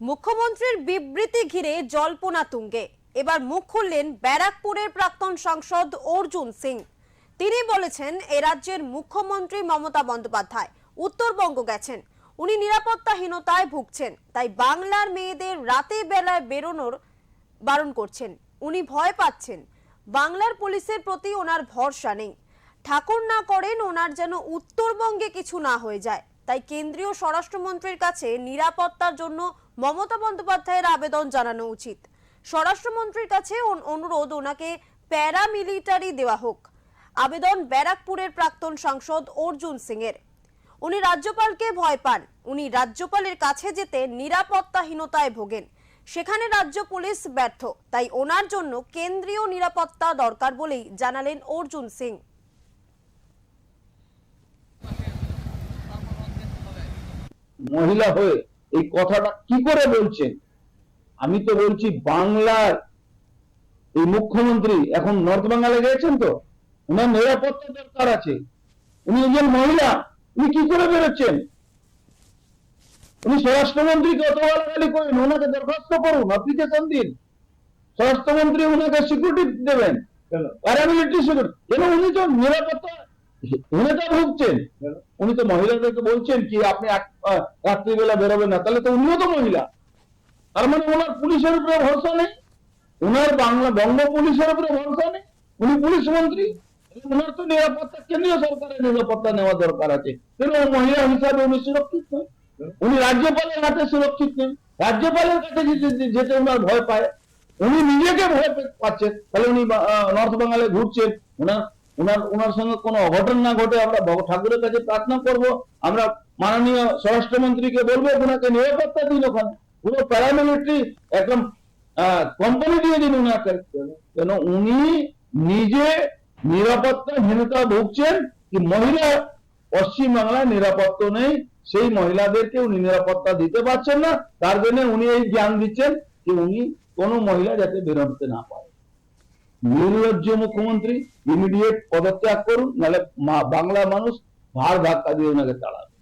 মুখ্যমন্ত্রীর বিবৃতি ঘিরে জল্পনা তুঙ্গে। এবার মুখ খুললেন ব্যারাকপুরের প্রাক্তন সাংসদ অর্জুন সিং। তিনি বলেছেন, এ রাজ্যের মুখ্যমন্ত্রী মমতা বন্দ্যোপাধ্যায় উত্তরবঙ্গ গেছেন। উনি নিরাপত্তাহীনতায় ভুগছেন, তাই বাংলার মেয়েদের রাতে বেলায় বেরোনোর বারণ করছেন। উনি ভয় পাচ্ছেন, বাংলার পুলিশের প্রতি ওনার ভরসা নেই। ঠাকুর না করেন, ওনার যেন উত্তরবঙ্গে কিছু না হয়ে যায়। তাই কেন্দ্রীয় স্বরাষ্ট্রমন্ত্রীর কাছে নিরাপত্তার জন্য মমতা বন্দ্যোপাধ্যায়ের আবেদন জানানো উচিত। স্বরাষ্ট্রমন্ত্রীর কাছে অনুরোধ ওনাকে প্যারামিলিটারি দেওয়া হোক। আবেদন ব্যারাকপুরের প্রাক্তন সাংসদ অর্জুন সিং এর উনি রাজ্যপালকে ভয় পান। উনি রাজ্যপালের কাছে যেতে নিরাপত্তাহীনতায় ভোগেন। সেখানে রাজ্য পুলিশ ব্যর্থ। তাই ওনার জন্য কেন্দ্রীয় নিরাপত্তা দরকার বলেই জানালেন অর্জুন সিং। মহিলা হয়ে এই কথাটা কি করে বলছেন? আমি তো বলছি বাংলার এই মুখ্যমন্ত্রী এখন নর্থ বেঙ্গলে গিয়েছেন তো? ওনার নিরাপত্তা দরকার আছে। উনি একজন মহিলা উনি কি করে বেরোচ্ছেন? উনি স্বরাষ্ট্রমন্ত্রীকে অত গালাগালি করেন ওনাকে দরখাস্ত করুন অ্যাপ্লিকেশন দিন স্বরাষ্ট্রমন্ত্রী ওনাকে সিকিউরিটি দেবেন প্যারামিলিটারি সিকিউরিটি কেন উনি তো নিরাপত্তা ভুগছেন? উনি তো মহিলাদেরকে বলছেন কি, আপনি রাত্রিবেলা বেরোবেন না। তাহলে তো উনিও তো মহিলা। তার মানে ওনার পুলিশের উপরে ভরসা নেই? ওনার বাংলা বঙ্গ পুলিশের উপরে ভরসা নেই? উনি পুলিশ মন্ত্রী? ওনার তো নিরাপত্তা, কেন্দ্রীয় সরকারের নিরাপত্তা নেওয়া দরকার আছে। কেন মহিলা হিসাবে উনি সুরক্ষিত? নয় উনি রাজ্যপালের হাতে সুরক্ষিত নেই। রাজ্যপালের কাছে যেতে- ওনার ভয় পায়। উনি নিজেকে ভয় পাচ্ছেন। তাহলে উনি নর্থ বেঙ্গলে ঘুরছেন। ওনার ওনার ওনার সঙ্গে কোনো অঘটন না ঘটে, আমরা ঠাকুরের কাছে প্রার্থনা করব, আমরা মাননীয় স্বরাষ্ট্রমন্ত্রীকে বলব ওনাকে নিরাপত্তা দিন ওখানে। পুরো প্যারামিলিটারি একদম কোম্পানি দিয়ে দিন ওনাকে কেন উনি নিজে নিরাপত্তাহীনতা ভুগছেন, কি মহিলা পশ্চিম বাংলায় নিরাপত্তা নেই, সেই মহিলাদেরকে উনি নিরাপত্তা দিতে পারছেন না, তার জন্য উনি এই জ্ঞান দিচ্ছেন, যে উনি কোনো মহিলা যাতে বেরোতে না পারে নির্লজ্জ মুখ্যমন্ত্রী ইমিডিয়েট পদত্যাগ করুন নাহলে বাংলা মানুষ ভার ধাক্কা দিয়ে ওনাকে তাড়াবে।